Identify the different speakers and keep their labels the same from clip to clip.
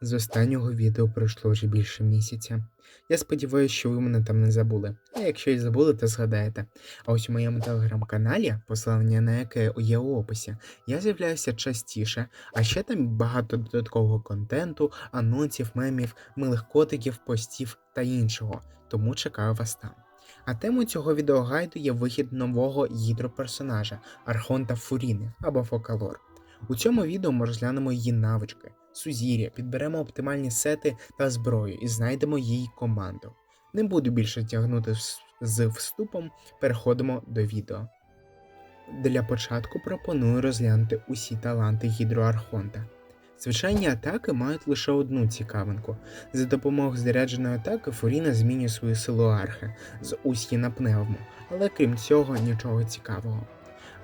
Speaker 1: З останнього відео пройшло вже більше місяця. Я сподіваюся, що ви мене там не забули. А якщо і забули, то згадаєте. А ось у моєму телеграм-каналі, посилання на яке є у описі, я з'являюся частіше, а ще там багато додаткового контенту, анонсів, мемів, милих котиків, постів та іншого. Тому чекаю вас там. А темою цього відеогайду є вихід нового гідроперсонажа Архонта Фуріни або Фокалор. У цьому відео ми розглянемо її навички, сузір'я, підберемо оптимальні сети та зброю і знайдемо її команду. Не буду більше тягнути з вступом, переходимо до відео. Для початку пропоную розглянути усі таланти гідроархонта. Звичайні атаки мають лише одну цікавинку. За допомогою зарядженої атаки Фуріна змінює свою силу архи з усі на пневму, але крім цього нічого цікавого.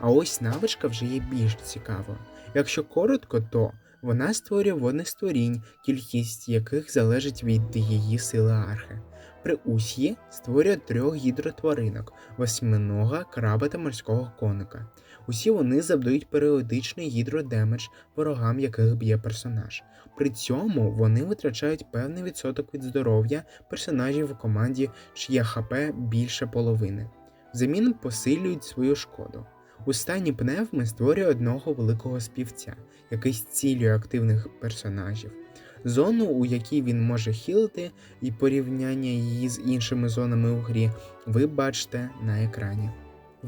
Speaker 1: А ось навичка вже є більш цікавою. Якщо коротко, то вона створює водних створінь, кількість яких залежить від її сили архи. При усі створює трьох гідротваринок, восьминога, краба та морського коника. Усі вони завдають періодичний гідродемедж ворогам, яких б'є персонаж. При цьому вони витрачають певний відсоток від здоров'я персонажів у команді, чиє ХП більше половини. Взамін посилюють свою шкоду. У стані пневми створює одного великого співця, який зцілює активних персонажів. Зону, у якій він може хілити, і порівняння її з іншими зонами у грі, ви бачите на екрані.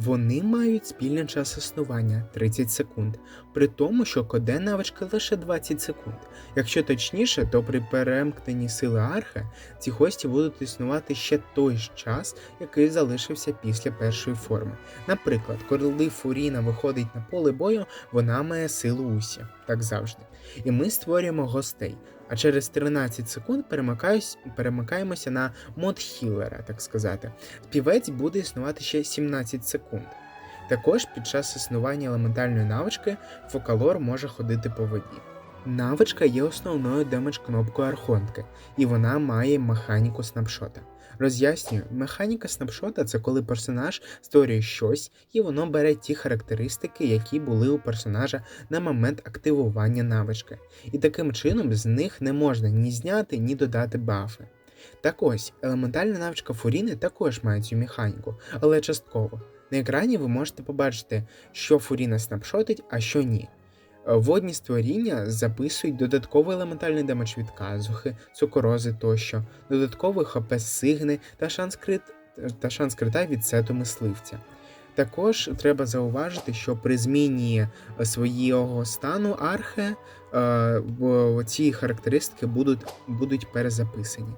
Speaker 1: Вони мають спільний час існування 30 секунд, при тому, що коде навички лише 20 секунд. Якщо точніше, то при перемкненні сили архи ці гості будуть існувати ще той ж час, який залишився після першої форми. Наприклад, коли Фуріна виходить на поле бою, вона має силу усі, так завжди. І ми створюємо гостей. А через 13 секунд перемикаємося на мод хілера, так сказати. Співець буде існувати ще 17 секунд. Також під час існування елементальної навички Фокалор може ходити по воді. Навичка є основною демедж кнопкою архонтки, і вона має механіку снапшота. Роз'яснюю, механіка снапшота це коли персонаж створює щось, і воно бере ті характеристики, які були у персонажа на момент активування навички. І таким чином з них не можна ні зняти, ні додати бафи. Так ось, елементальна навичка Фуріни також має цю механіку, але частково. На екрані ви можете побачити, що Фуріна снапшотить, а що ні. Водні створіння записують додатковий елементальний демедж від казухи, цукорози тощо, додатковий ХП сигни та шанс, крит... та шанс крита від сету мисливця. Також треба зауважити, що при зміні свого стану архе е, ці характеристики будуть, будуть перезаписані.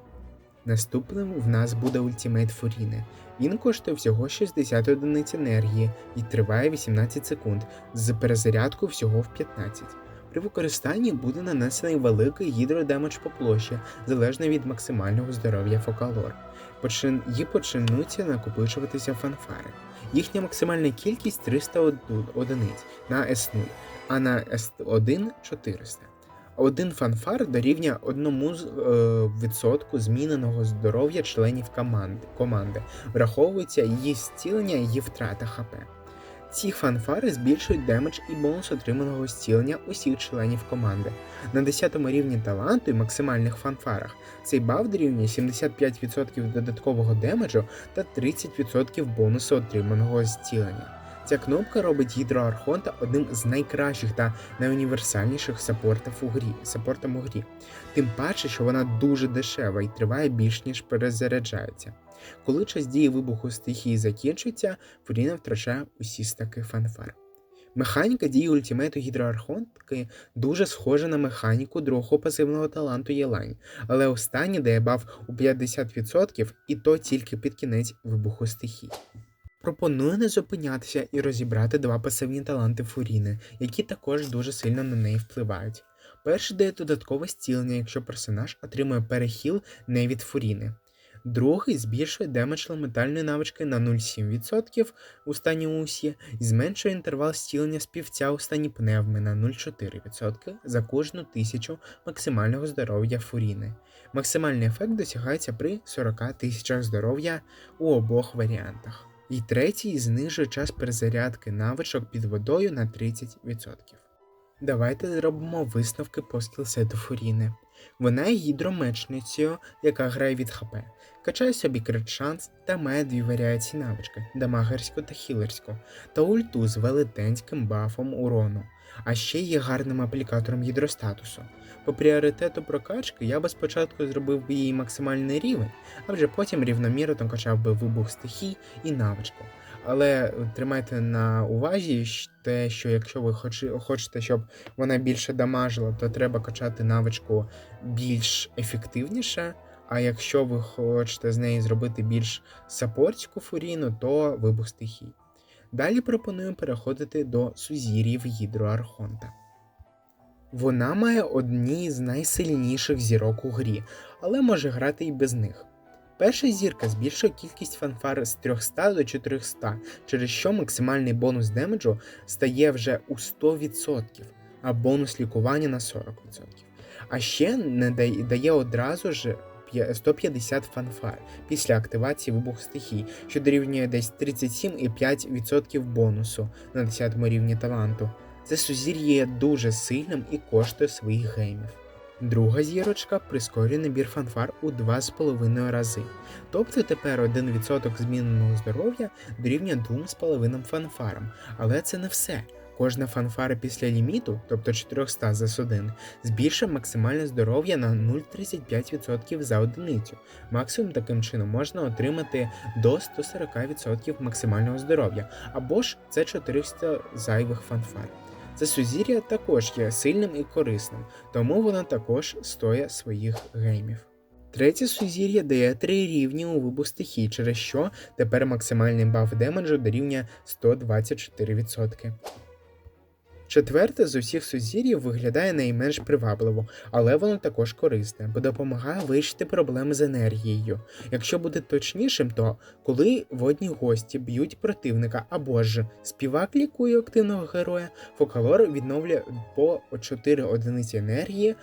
Speaker 1: Наступним в нас буде ультимейт Фуріни. Він коштує всього 60 одиниць енергії і триває 18 секунд з перезарядкою всього в 15. При використанні буде нанесений великий гідродемедж по площі, залежно від максимального здоров'я Фокалор. Почин... Її почнуться накопичуватися фанфари. Їхня максимальна кількість 300 од- одиниць на S0, а на S1 400. Один фанфар дорівнює одному з, е, зміненого здоров'я членів команди, команди, враховується її зцілення і її втрата ХП. Ці фанфари збільшують демедж і бонус отриманого зцілення усіх членів команди. На 10 рівні таланту і максимальних фанфарах цей баф дорівнює 75% додаткового демеджу та 30% бонусу отриманого зцілення. Ця кнопка робить гідроархонта одним з найкращих та найуніверсальніших саппортів у грі, саппортом у грі. Тим паче, що вона дуже дешева і триває більш ніж перезаряджається. Коли час дії вибуху стихії закінчується, Фуріна втрачає усі стаки фанфар. Механіка дії ультимейту гідроархонтки дуже схожа на механіку другого пасивного таланту Єлань, але останній дає баф у 50% і то тільки під кінець вибуху стихій. Пропоную не зупинятися і розібрати два пасивні таланти Фуріни, які також дуже сильно на неї впливають. Перший дає додаткове зцілення, якщо персонаж отримує перехіл не від Фуріни. Другий збільшує демедж елементальної навички на 0,7% у стані Усі і зменшує інтервал зцілення співця у стані пневми на 0,4% за кожну тисячу максимального здоров'я Фуріни. Максимальний ефект досягається при 40 тисячах здоров'я у обох варіантах. І третій знижує час перезарядки навичок під водою на 30%. Давайте зробимо висновки по скілсету Фуріни. Вона є гідромечницею, яка грає від ХП, качає собі крит шанс та має дві варіації навички дамагерську та хілерську, та ульту з велетенським бафом урону, а ще є гарним аплікатором гідростатусу. По пріоритету прокачки я би спочатку зробив би її максимальний рівень, а вже потім рівномірно качав би вибух стихій і навичку. Але тримайте на увазі те, що якщо ви хоче- хочете, щоб вона більше дамажила, то треба качати навичку більш ефективніше. А якщо ви хочете з неї зробити більш саппортську фуріну, то вибух стихій. Далі пропоную переходити до сузір'їв Гідроархонта. Вона має одні з найсильніших зірок у грі, але може грати і без них. Перша зірка збільшує кількість фанфар з 300 до 400, через що максимальний бонус демеджу стає вже у 100%, а бонус лікування на 40%. А ще не дає, одразу ж 150 фанфар після активації вибух стихій, що дорівнює десь 37,5% бонусу на 10 рівні таланту. Це сузір'я є дуже сильним і коштує своїх геймів. Друга зірочка прискорює набір фанфар у 2,5 рази. Тобто тепер 1% зміненого здоров'я дорівнює 2,5 фанфарам. Але це не все. Кожна фанфара після ліміту, тобто 400 за 1, збільшує максимальне здоров'я на 0,35% за одиницю. Максимум таким чином можна отримати до 140% максимального здоров'я, або ж це 400 зайвих фанфар. Це сузір'я також є сильним і корисним, тому воно також стоїть своїх геймів. Третє сузір'я дає 3 рівні у вибух стихій, через що тепер максимальний баф демеджу дорівнює 124%. Четверте з усіх сузір'їв виглядає найменш привабливо, але воно також корисне, бо допомагає вирішити проблеми з енергією. Якщо бути точнішим, то коли водні гості б'ють противника або ж співак лікує активного героя, Фокалор відновлює по 4 одиниці енергії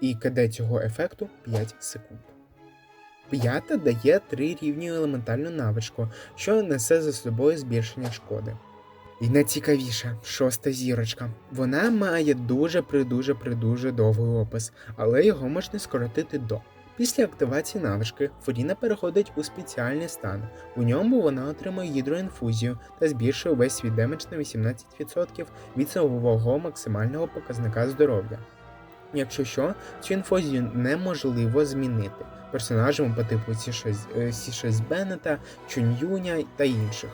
Speaker 1: і КД цього ефекту 5 секунд. П'ята дає 3 рівні елементальну навичку, що несе за собою збільшення шкоди. І найцікавіше, шоста зірочка. Вона має дуже придуже придуже довгий опис, але його можна скоротити до. Після активації навички Фуріна переходить у спеціальний стан. У ньому вона отримує гідроінфузію та збільшує весь свій демедж на 18% від свого максимального показника здоров'я. Якщо що, цю інфузію неможливо змінити персонажами по типу C6, е, C6 Беннета, Чуньюня та інших.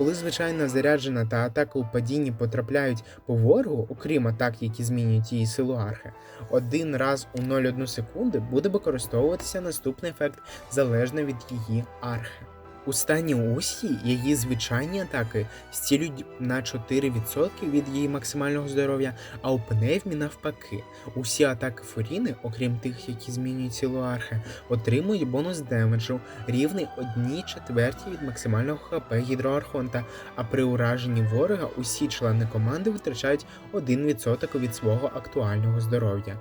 Speaker 1: Коли звичайна заряджена та атака у падінні потрапляють по ворогу, окрім атак, які змінюють її силу архи, один раз у 0,1 секунди буде використовуватися наступний ефект залежно від її архи. У стані Усі її звичайні атаки зцілюють на 4% від її максимального здоров'я, а у Пневмі навпаки. Усі атаки Фуріни, окрім тих, які змінюють силу архи, отримують бонус демеджу рівний 1 четвертій від максимального ХП гідроархонта, а при ураженні ворога усі члени команди витрачають 1% від свого актуального здоров'я.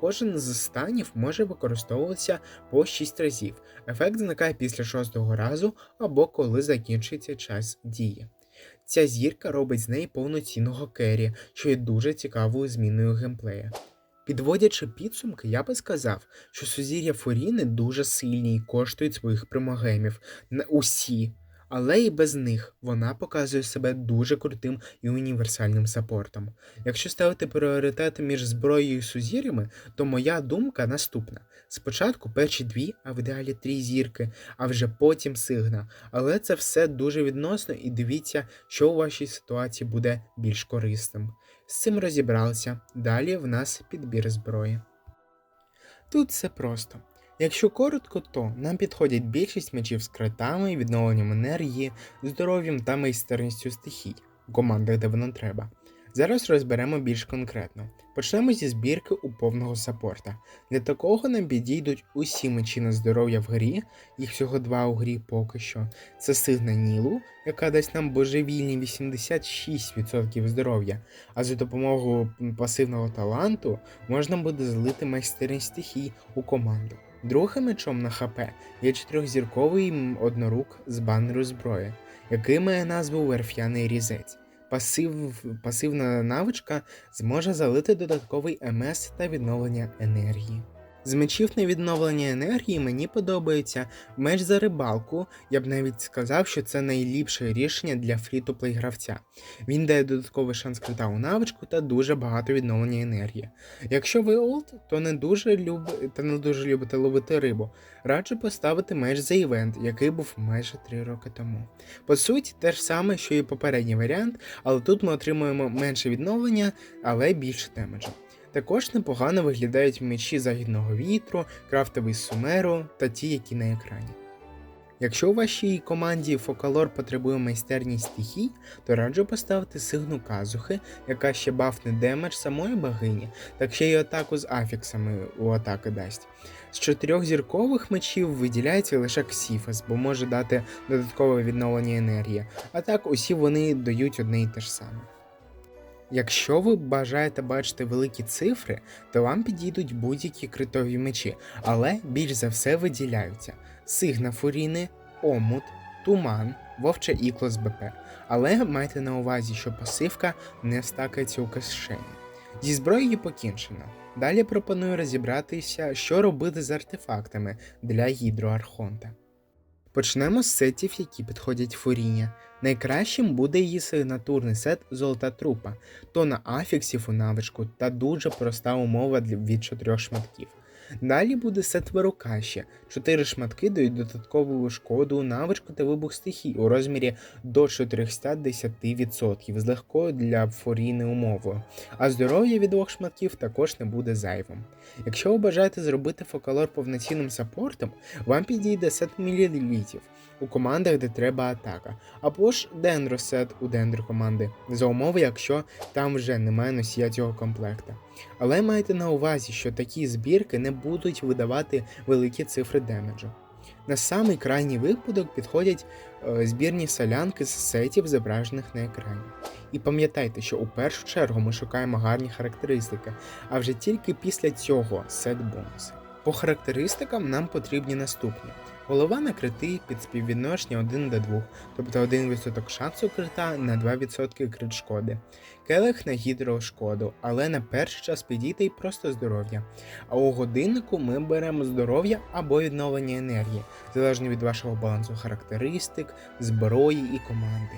Speaker 1: Кожен з станів може використовуватися по 6 разів. Ефект зникає після шостого разу або коли закінчується час дії. Ця зірка робить з неї повноцінного кері, що є дуже цікавою зміною геймплея. Підводячи підсумки, я би сказав, що сузір'я Фуріни дуже сильні і коштують своїх примагемів на усі, але і без них вона показує себе дуже крутим і універсальним саппортом. Якщо ставити пріоритети між зброєю і сузір'ями, то моя думка наступна: спочатку перші дві, а в ідеалі три зірки, а вже потім сигна. Але це все дуже відносно і дивіться, що у вашій ситуації буде більш корисним. З цим розібралися. Далі в нас підбір зброї. Тут все просто. Якщо коротко, то нам підходять більшість мечів з критами, відновленням енергії, здоров'ям та майстерністю стихій командах, де воно треба. Зараз розберемо більш конкретно. Почнемо зі збірки у повного саппорта. Для такого нам підійдуть усі мечі на здоров'я в грі, їх всього два у грі поки що. Це сигна Нілу, яка дасть нам божевільні 86% здоров'я, а за допомогою пасивного таланту можна буде злити майстерність стихій у команду. Другим мечом на ХП є чотирьохзірковий однорук з банеру зброї, який має назву Верф'яний різець. Пасив, пасивна навичка зможе залити додатковий МС та відновлення енергії. З мечів на відновлення енергії мені подобається меч за рибалку. Я б навіть сказав, що це найліпше рішення для фрі-то-плей гравця. Він дає додатковий шанс крита у навичку та дуже багато відновлення енергії. Якщо ви олд, то не дуже люб... та не дуже любите ловити рибу. Раджу поставити меч за івент, який був майже 3 роки тому. По суті, те ж саме, що і попередній варіант, але тут ми отримуємо менше відновлення, але більше демеджу. Також непогано виглядають мечі загідного вітру, крафтовий сумеру та ті, які на екрані. Якщо у вашій команді Фокалор потребує майстерність стихій, то раджу поставити сигну казухи, яка ще бафне демедж самої богині, так ще й атаку з афіксами у атаки дасть. З чотирьох зіркових мечів виділяється лише Ксіфес, бо може дати додаткове відновлення енергії, а так усі вони дають одне і те ж саме. Якщо ви бажаєте бачити великі цифри, то вам підійдуть будь-які критові мечі, але більш за все виділяються Сигна Фуріни, Омут, Туман, Вовче Ікло з БП. Але майте на увазі, що пасивка не стакається у кишені. Зі зброєю покінчено. Далі пропоную розібратися, що робити з артефактами для гідроархонта. Почнемо з сетів, які підходять Фуріні. Найкращим буде її сигнатурний сет Золота трупа, то на афіксів у навичку та дуже проста умова від чотирьох шматків. Далі буде сет Вирукаші. Чотири шматки дають додаткову шкоду навичку та вибух стихій у розмірі до 410% з легкою для форійни умовою, а здоров'я від двох шматків також не буде зайвим. Якщо ви бажаєте зробити фокалор повноцінним саппортом, вам підійде сет мілілітів у командах, де треба атака, або ж дендросет у дендро команди, за умови, якщо там вже немає носія цього комплекта. Але майте на увазі, що такі збірки не будуть видавати великі цифри демеджу. На самий крайній випадок підходять е, збірні солянки з сетів, зображених на екрані. І пам'ятайте, що у першу чергу ми шукаємо гарні характеристики, а вже тільки після цього сет бонуси. По характеристикам нам потрібні наступні: голова на крити під співвідношення 1 до 2, тобто 1% шансу крита на 2% крит шкоди, келих на гідрошкоду, але на перший час підійде і просто здоров'я. А у годиннику ми беремо здоров'я або відновлення енергії, залежно від вашого балансу характеристик, зброї і команди.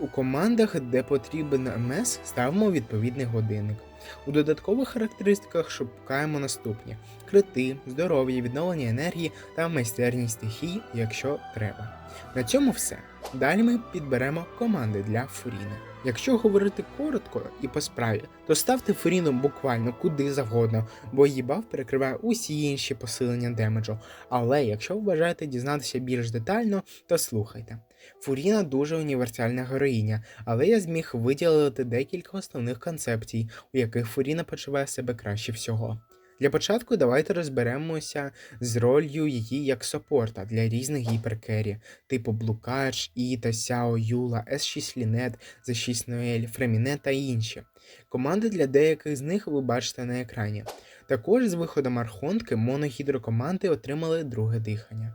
Speaker 1: У командах, де потрібен МС, ставимо відповідний годинник. У додаткових характеристиках шукаємо наступні: крити, здоров'я, відновлення енергії та майстерність стихій, якщо треба. На цьому все. Далі ми підберемо команди для Фуріни. Якщо говорити коротко і по справі, то ставте Фуріну буквально куди завгодно, бо її баф перекриває усі інші посилення демеджу. Але якщо ви бажаєте дізнатися більш детально, то слухайте. Фуріна дуже універсальна героїня, але я зміг виділити декілька основних концепцій, у яких Фуріна почуває себе краще всього. Для початку давайте розберемося з ролью її як саппорта для різних гіперкері, типу Блукач, Іта, Сяо, Юла, С6 Лінет, Z6 Ноель, Фреміне та інші. Команди для деяких з них ви бачите на екрані. Також з виходом архонтки моногідрокоманди отримали друге дихання.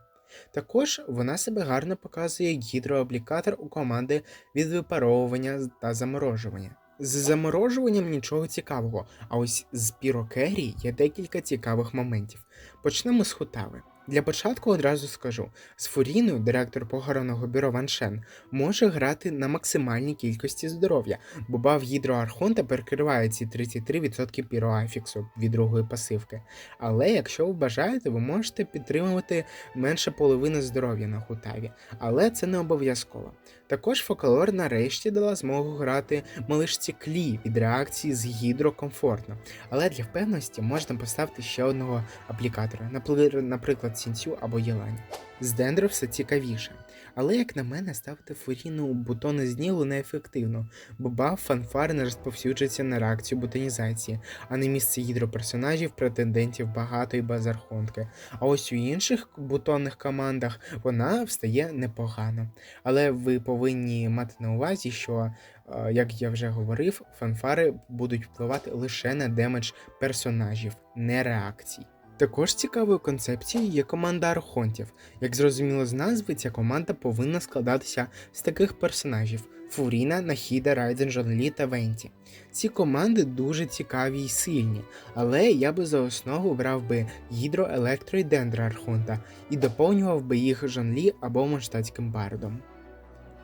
Speaker 1: Також вона себе гарно показує як у команди від випаровування та заморожування. З заморожуванням нічого цікавого, а ось з пірокері є декілька цікавих моментів. Почнемо з хутави. Для початку одразу скажу: з Фуріною директор похоронного бюро Ваншен може грати на максимальній кількості здоров'я, бо баф гідроархонта перекриває ці 33% піроафіксу від другої пасивки. Але якщо ви бажаєте, ви можете підтримувати менше половини здоров'я на хутаві, але це не обов'язково. Також Фокалор нарешті дала змогу грати малишці клі від реакції з гідрокомфортно, але для впевненості можна поставити ще одного аплікатора, наприклад, Сінцю або Єлань. З Дендро все цікавіше. Але, як на мене, ставити фуріну бутони з Нілу неефективно, бо баф фанфари не розповсюджується на реакцію бутонізації, а на місце гідроперсонажів претендентів багато і без. А ось у інших бутонних командах вона встає непогано. Але ви повинні мати на увазі, що, е, як я вже говорив, фанфари будуть впливати лише на демедж персонажів, не реакцій. Також цікавою концепцією є команда архонтів. Як зрозуміло з назви, ця команда повинна складатися з таких персонажів: Фуріна, Нахіда, Райден, Жонлі та Венті. Ці команди дуже цікаві і сильні, але я би за основу брав би гідро, електро і дендро архонта і доповнював би їх Жонлі або Монштатським бардом.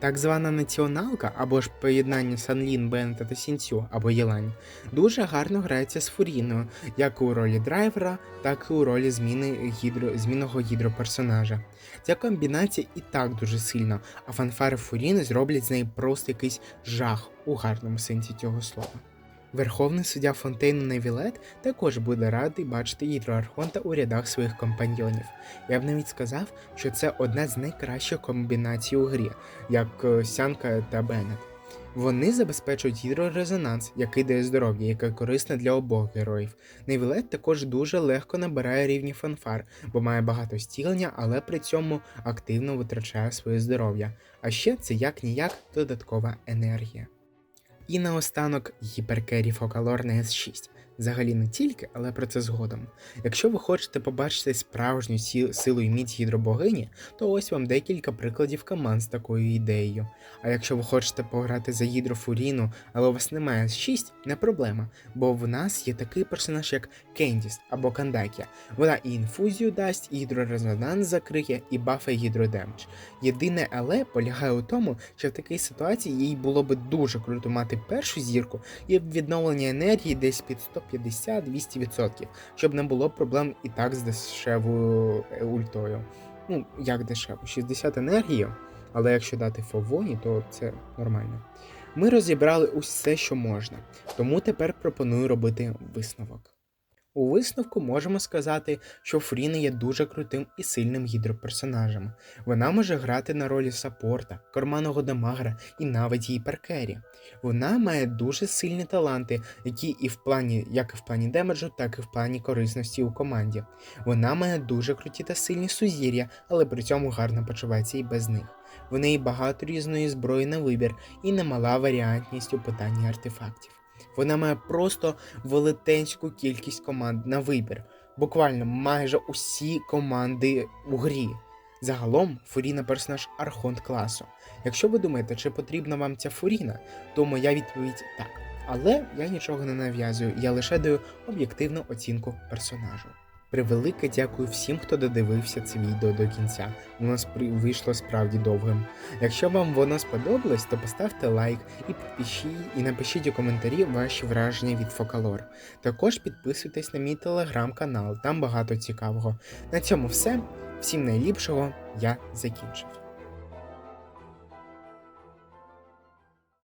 Speaker 1: Так звана націоналка або ж поєднання Санлін, Беннета та Сінцю або Єлань дуже гарно грається з Фуріною, як у ролі драйвера, так і у ролі зміни гідро, змінного гідроперсонажа. Ця комбінація і так дуже сильна, а фанфари Фуріни зроблять з неї просто якийсь жах у гарному сенсі цього слова. Верховний суддя Фонтейну Невілет також буде радий бачити гідроархонта у рядах своїх компаньйонів. Я б навіть сказав, що це одна з найкращих комбінацій у грі, як е, Сянка та Беннет. Вони забезпечують гідрорезонанс, який дає здоров'я, яке корисне для обох героїв. Невілет також дуже легко набирає рівні фанфар, бо має багато стілення, але при цьому активно витрачає своє здоров'я. А ще це як ніяк додаткова енергія. І наостанок гіперкері Фокалор на S6. Взагалі не тільки, але про це згодом. Якщо ви хочете побачити справжню силу і міць гідробогині, то ось вам декілька прикладів команд з такою ідеєю. А якщо ви хочете пограти за гідрофуріну, але у вас немає S6, не проблема, бо в нас є такий персонаж, як Кендіс або Кандакія. Вона і інфузію дасть, і гідрорезонанс закриє, і бафає гідродемедж. Єдине але полягає у тому, що в такій ситуації їй було би дуже круто мати першу зірку і відновлення енергії десь під 150-200%, щоб не було проблем і так з дешевою е, ультою. Ну, як дешево, 60 енергії, але якщо дати фовоні, то це нормально. Ми розібрали усе, що можна, тому тепер пропоную робити висновок. У висновку можемо сказати, що Фріна є дуже крутим і сильним гідроперсонажем. Вона може грати на ролі саппорта, карманного дамагера і навіть гіперкері. Вона має дуже сильні таланти, які і в плані, як і в плані демеджу, так і в плані корисності у команді. Вона має дуже круті та сильні сузір'я, але при цьому гарно почувається і без них. В неї багато різної зброї на вибір і немала варіантність у питанні артефактів. Вона має просто велетенську кількість команд на вибір, буквально майже усі команди у грі. Загалом Фуріна персонаж Архонт класу. Якщо ви думаєте, чи потрібна вам ця Фуріна, то моя відповідь так. Але я нічого не нав'язую, я лише даю об'єктивну оцінку персонажу. Превелике дякую всім, хто додивився це відео до кінця. Воно нас вийшло справді довгим. Якщо вам воно сподобалось, то поставте лайк і підпишіть, і напишіть у коментарі ваші враження від Фокалор. Також підписуйтесь на мій телеграм-канал, там багато цікавого. На цьому все. Всім найліпшого, я закінчив.